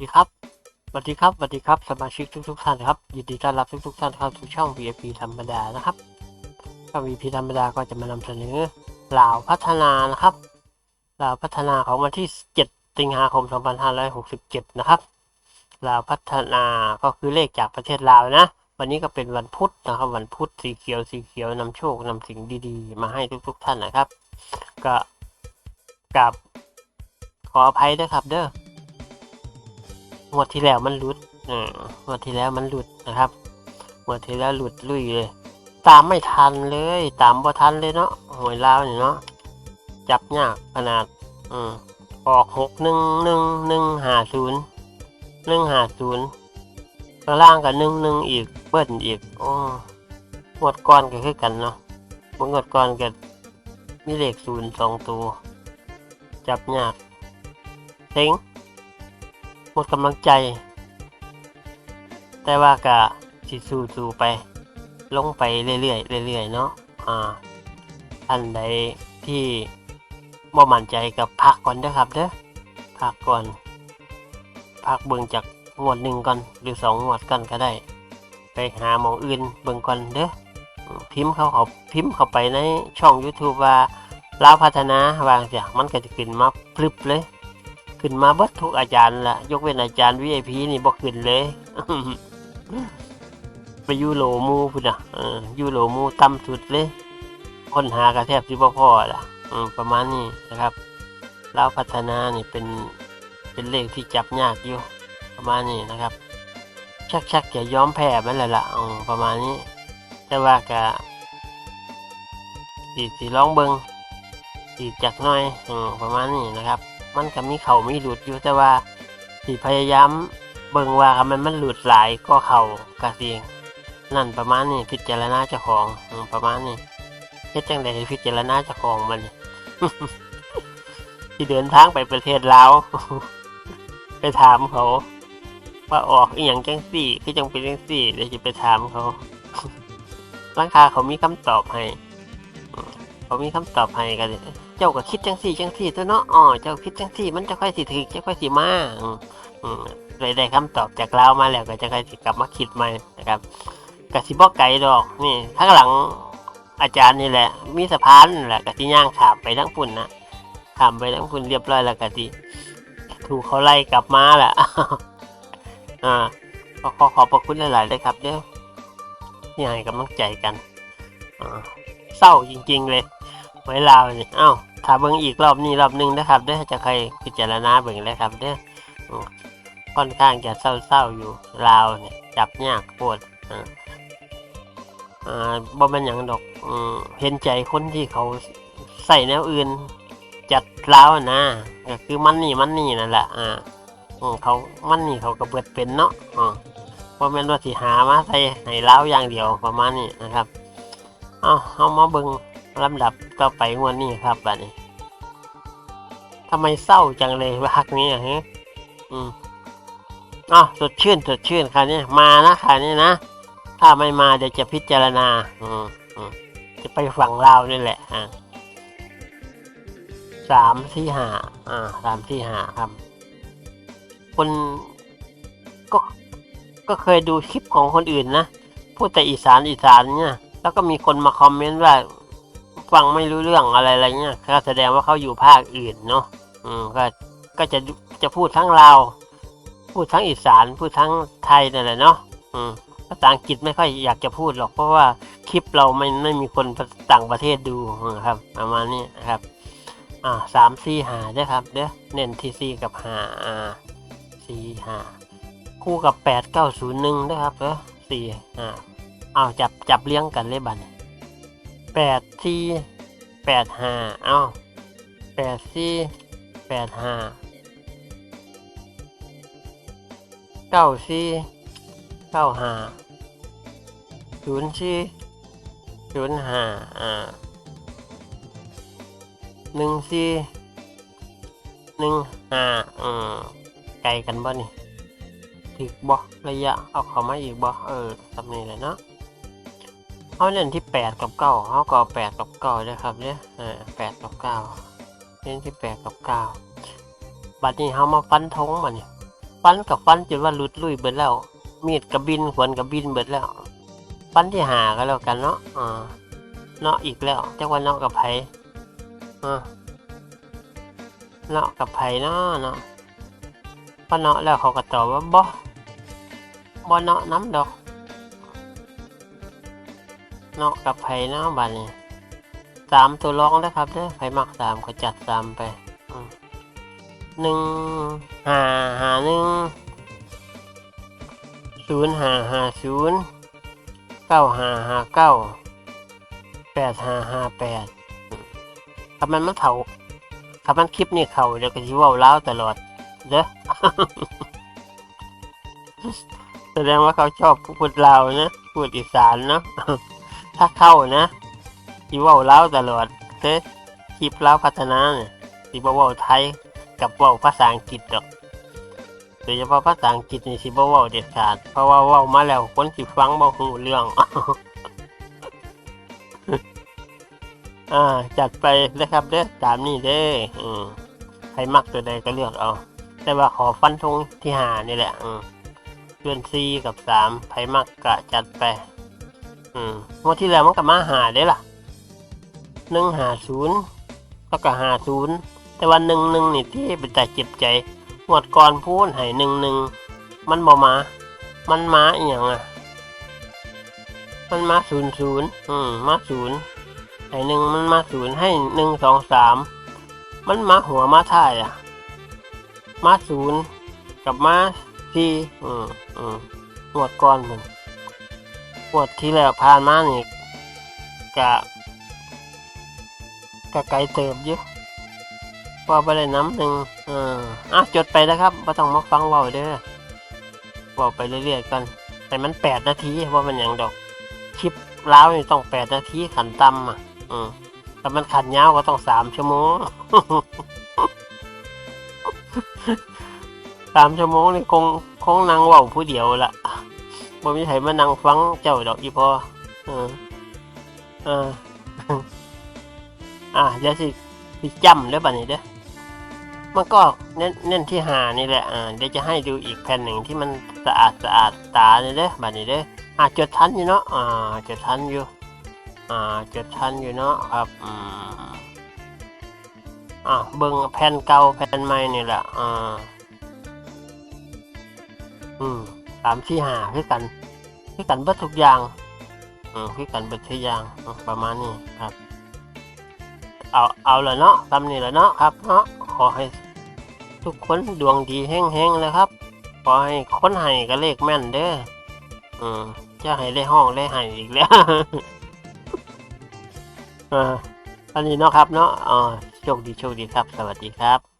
ดีครับสวัสดีครับสวัสดีครับสมาชิกทุกๆท่านครับยินดีต้อนรับทุกๆท่านเข้าสู่ช่อง VIP ธรรมดานะครับช่อง VIP ธรรมดาก็จะมานำเสนอลาวพัฒนานะครับลาวพัฒนาของวันที่ 7 สิงหาคม 2567 นะครับลาวพัฒนาก็คือเลขจากประเทศลาวนะ วันนี้ก็เป็นวันพุธนะครับ วันพุธสีเขียวสีเขียวนำโชคนำสิ่งดีๆ มาให้ทุกๆท่านนะครับ ก็กับขออภัยด้วยครับเด้อ งวดที่แล้วมันหลุดเอองวดที่แล้วมันหลุดนะครับงวดที่แล้วหลุดลุยเลย ตามไม่ทันเลย ตามบ่ทันเลยเนาะหวยลาวนี่เนาะจับยากขนาดอืมออกหกหนึ่งหนึ่งหนึ่งหาศูนย์หนึ่งหาศูนย์ข้างล่างกับหนึ่งหนึ่งอีกเบิ้ลอีกโอ้งวดก่อนก็คือกันเนาะงวดก่อนก็มีเลขศูนย์สองตัว จับยากเซ็ง หมดกำลังใจ แต่ว่ากะสิสู้สู้ไป ลงไปเรื่อยๆเรื่อยๆเนาะอ่าอันใดที่บ่มั่นใจกับพักก่อนเด้อครับเด้อพักก่อนพักเบิ่งจากงวดหนึ่งก่อนหรือสองงวดก่อนก็ได้ ไปหาหมองอื่นเบิ่งก่อนเด้อพิมพ์เขาเขาพิมพ์เข้าไปในช่อง YouTube ว่าลาวพัฒนาวางเสียมันก็จะขึ้นมาพลึบเลย ขึ้นมาเบิดทุกอาจารย์ละยกเว้นอาจารย์ VIP นี่บ่ขึ้นเลยไปยูโรมูพุ่นอะยูโรมูต่ำสุดเลยค้นหากระแทบสิบ่พอล่ะอประมาณนี้นะครับลาวพัฒนานี่เป็นเป็นเลขที่จับยากอยู่ประมาณนี้นะครับ ชักชักจะยอมแพ้มันแหละละอประมาณนี้ แต่ว่าก็สีสีลองเบิงสีจักหน่อยอประมาณนี้นะครับ มันก็มีเขามีหลุดอยู่แต่ว่าสีพยายามเบิ่งว่ามันมันหลุดหลายก็เขากระเสียงนั่นประมาณนี้พิจารณาเจ้าของประมาณนี้เฮ็ดจังไดให้พิจารณาเจ้าของมันที่เดินทางไปประเทศลาวไปถามเขา ว่าออกอีหยังจังสี่คือจังเป็นจังสี่เดี๋ยวจะไปถามเขาร้านค้าเขามีคำตอบให้ อืมเขามีคำตอบให้กันเจ้าก็คิดจังสี่จังสี่ตัวเนาะอ๋อเจ้าคิดจังสี่ มันจะค่อยสิถึกจะค่อยสิมาอืมเลยได้คำตอบจากเรามาแล้วก็จะค่อยสิกลับมาคิดใหม่นะครับกสิบ่ไกลดอกนี่ข้างหลังอาจารย์นี่แหละ มีสะพานนั่แหละกสิย่างขามไปทั้งปุ่นนะขามไปทั้งปุ่นเรียบร้อยแล้วกสิถูกเขาไล่กลับมาแหละอ่าขอขอขอบพระคุณหลายๆเลยครับเด้อที่ให้กำลังใจกันเศร้าจริง ๆ เลย ไว้ลาวนี่เอ้าถ้าเบิ่งอีกรอบนี้รอบหนึงนะครับเด้อจะใครพิจารณาเบิ่งเลยครับเด้อค่อนข้างจะเศร้าๆอยู่ลาวเนี่ยจับยากโคตรอ่าอ่าบ่แม่นหยังดอกอืมเห็นใจคนที่เขาใส่แนวอื่น จัดลาวนะก็คือมันนี่มันนี่นั่นแหละอ่าเขามันนี่เขาก็เบิดเป็นเนาะอ่าบ่แม่นว่าสิหามาใส่ให้ลาวอย่างเดียวประมาณนี้นะครับ เอาเอามาเบิ่ง ลำดับต่อไปงวดนี้ครับบัดนี้ทำไมเศร้าจังเลยพักนี้อะฮะอืมอ๋อสดชื่นสดชื่นคราวนี้มานะคราวนี้นะ ถ้าไม่มาเดี๋ยวจะพิจารณา อืมอืมจะไปฝั่งลาวนี่แหละ อ่าสามที่หาอ่าสามที่หาครับ คนก็ก็เคยดูคลิปของคนอื่นนะพูดแต่อีสานอีสานเนี่ย แล้วก็มีคนมาคอมเมนต์ว่า ฟังไม่รู้เรื่องอะไรอะไรเงี้ยก็แสดงว่าเขาอยู่ภาคอื่นเนาะอืมก็ก็จะจะพูดทั้งลาวพูดทั้งอีสานพูดทั้งไทยนั่นแหละเนาะอืมภาษาอังกฤษไม่ค่อยอยากจะพูดหรอก เพราะว่าคลิปเราไม่ไม่มีคนต่างประเทศดูนะครับประมาณนี้นะครับอ่าสามสี่หาเด้ครับเด้อเน้นที่สี่กับหาอ่าสี่หาคู่กับแปดเก้าศูนย์หนึ่งนะครับเด้อสี่อ่าเอาจับจับเลี้ยงกันเลยบัน แปดสี่แปดห้าเอาแปดสี่แปดห้าเก้าสี่เก้าห้าศูนย์สี่ศูนย์ห้าอ่าหนึ่งสี่หนึ่งห้าอืมไกลกันบ่นี่ถึกบ่ระยะ เอาเข้ามาอีกบ่เออทำนี่แหละเนาะ เขาเล่นที่แปดกับเก้าเขาก็แปดกับเก้าด้วยครับเนี่ยเออแปดกับเก้าเล่นที่แปดกับเก้าบัดนี้เขามาฟันธงมาเนี่ยฟันกับฟันจนว่าหลุดลุยเบิดแล้ว มีดกับบินขวนกับบินเบิดแล้ว ฟันที่หาก็แล้วกันเนาะอ่าเนาะอีกแล้วจักว่าเนาะกับไผอ่าเนาะกับไผเนาะเนาะพอเนาะแล้วเขาก็ตอบว่าบ่บ่เนาะน้ำดอก เนาะกับไผเนาะบัดนี้สามตัวรองนะครับเด้อไผมักสามก็จัดสามไปหนึ่งห้าห้าหนึ่งศูนย์ห้าห้าศูนย์เก้าห้าห้าเก้าแปดห้าห้าแปดคำมันมันเถ่าคำมันคลิปนี่เข่าเดี๋ยวก็จะว่าเล้าตลอดเด้อแสดงว่าเขาชอบพูดลาวนะ พูดอีสานเนาะ ถ้าเข้านะสิเว้าเล้าวตลอดเด้อคลิปเล้าวพัฒนาเนี่ยสิบ่เว้าไทยกับเว้าภาษาอังกฤษดอกโดยเฉพาะภาษาอังกฤษนี่สิบ่เว้าเด็ดขาด เพราะว่าเว้ามาแล้วคนสิฟังบ่ฮู้เรื่อง อ่า จัดไปนะครับเด้อตามนี้เด้ออืมใครมักตัวใดก็เลือกเอา แต่ว่าขอฟันธงที่หานี่แหละ อืมเดือนซีกับสามไผมักกะจัดไป อืมงวดที่แล้วมันก็มาหาได้ล่ะหนึ่งหาศูนย์แล้วก็หาศูนย์แต่วันหนึ่งหนึ่งนี่ที่เป็นแต่เจ็บใจงวดก่อนพูดให้หนึ่งหนึ่งมันบ่มา มันมาอหย่างอะ มันมาศูนย์ศูนย์อืมมาศูนย์ให้หนึ่งมันมาศูนย์ให้หนึ่งสองสามมันมาหัวมาท้ายอะ มาศูนย์กับมาสี่อืมอืมงวดก่อนมัน งวดที่แล้วผ่านมานี่กะกะไกลเติบอยู่ว่าไปเลยน้ำหนึ่งเอออะจดไปนะครับไม่ต้องมาฟังเว่าเด้อเว่าไปเรื่อยๆกันให้มันแปดนาทีว่ามันอย่างดอกคลิปล้าวนี่ต้องแปดนาทีขันต่ำอะ อืมแต่มันขันยาวก็ต้องสามชั่วโมงสามชั่วโมงนี่คงคงนั่งว่าผู้เดียวละ บ่มีใครมานั่งฟังเจ้าดอกอีพอเออเอออะเดี๋ยวสิสิจำเด้อบัดนี้เด้อมันก็เน้นเน้นที่หานี่แหละอ่าเดี๋ยวจะให้ดูอีกแผ่นหนึ่งที่มันสะอาดสะอาดตาเนี่ยเด้อบัดนี้เด้ออะจดทันอยู่เนาะอ่าจดทันอยู่อ่าจดทันอยู่เนาะครับอืมอะเบิ่งแผ่นเก่าแผ่นใหม่นี่แหละอ่าอืม สามสี่หาคือกันคือกันเบิดทุกอย่างอืมคือกันเบิดทุกอย่างประมาณนี้ครับเอาเอาลยเนาะทำนี่แหละเนาะครับเนาะขอให้ทุกคนดวงดีแห้งๆนะครับ ขอให้คนให้ก็เลขแม่นเด้ออืมจะให้ได้ห้องได้ให้อีกแล้วอ่าอันนี้เนาะครับเนาะอ่าโชคดีโชคดีครับ สวัสดีครับ